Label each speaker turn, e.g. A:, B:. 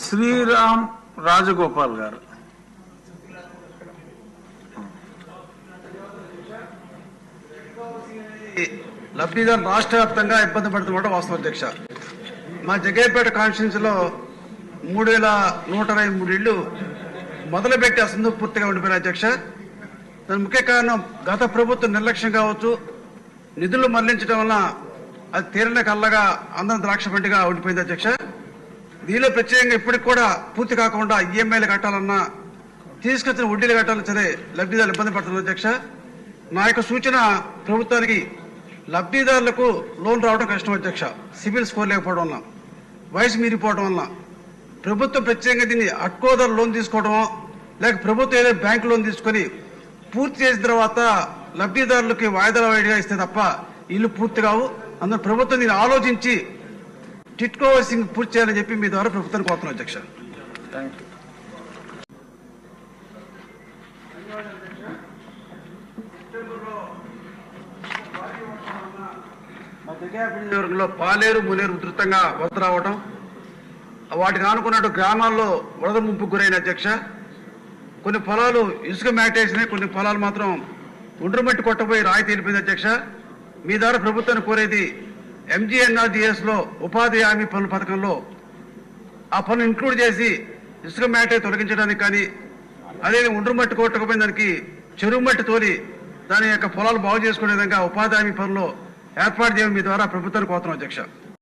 A: శ్రీరామ్ రాజగోపాల్ గారు.
B: లబ్ధిదారు రాష్ట్ర వ్యాప్తంగా ఇబ్బంది పడుతున్నమాట వాస్తవ అధ్యక్ష. మా జగ్గయ్యపేట కాన్స్టిట్యూన్సీలో మూడు వేల నూట ఇరవై మూడు ఇళ్ళు మొదలుపెట్టి అసలు పూర్తిగా ఉండిపోయిన అధ్యక్ష. దాని ముఖ్య కారణం గత ప్రభుత్వం నిర్లక్ష్యం కావచ్చు నిధులు మళ్ళించడం వలన అది తీరిన కళ్ళగా అందరం ద్రాక్ష పంటిగా ఉండిపోయింది అధ్యక్ష. దీనిలో ప్రత్యేకంగా ఇప్పటికి కూడా పూర్తి కాకుండా ఈఎంఐలు కట్టాలన్నా తీసుకొచ్చిన వడ్డీలు కట్టాలని సరే లబ్ధిదారులు ఇబ్బంది పడుతున్నారు అధ్యక్ష. నా యొక్క సూచన ప్రభుత్వానికి లబ్ధిదారులకు లోన్ రావడం కష్టం అధ్యక్ష. సిబిల్ స్కోర్ లేకపోవడం వల్ల వయసు మీరిపోవడం వల్ల ప్రభుత్వం ప్రత్యేకంగా దీన్ని అట్కోదర లోన్ తీసుకోవడమో లేక ప్రభుత్వం ఏదైనా బ్యాంక్ లోన్ తీసుకొని పూర్తి చేసిన తర్వాత లబ్ధిదారులకి వాయిదాల వాయిడిగా ఇస్తే తప్ప ఇల్లు పూర్తి కావు. అందులో ప్రభుత్వం దీన్ని ఆలోచించి టిట్కో సింగ్ పూర్తి చేయాలని చెప్పి మీ ద్వారా ప్రభుత్వాన్ని కోరుతున్నాను అధ్యక్ష.
A: థ్యాంక్ యూ
B: మా నియోజకవర్గంలో పాలేరు మునేరు ఉధృతంగా వరద రావడం వాటిని ఆనుకున్నట్టు గ్రామాల్లో వరద ముంపుకు గురైన అధ్యక్ష కొన్ని పొలాలు ఇసుక మ్యాటేసినాయి కొన్ని పొలాలు మాత్రం ఒండ్రు మట్టి కొట్టబోయి రాయి తేలిపోయింది అధ్యక్ష. మీ ద్వారా ప్రభుత్వాన్ని కోరేది ఎంజీఎన్ఆర్డిఎస్లో ఉపాధి హామీ పనుల పథకంలో ఆ పనులు ఇంక్లూడ్ చేసి ఇసుక మ్యాటే తొలగించడానికి కానీ అదే ఒండ్రు మట్టి కొట్టకపోయిన దానికి చెరువు మట్టి తోలి దాని యొక్క పొలాలు బాగు చేసుకునే విధంగా ఉపాధి హామీ పనులు ఏర్పాటు చేయడం మీ ద్వారా ప్రభుత్వానికి కోతం అధ్యక్ష.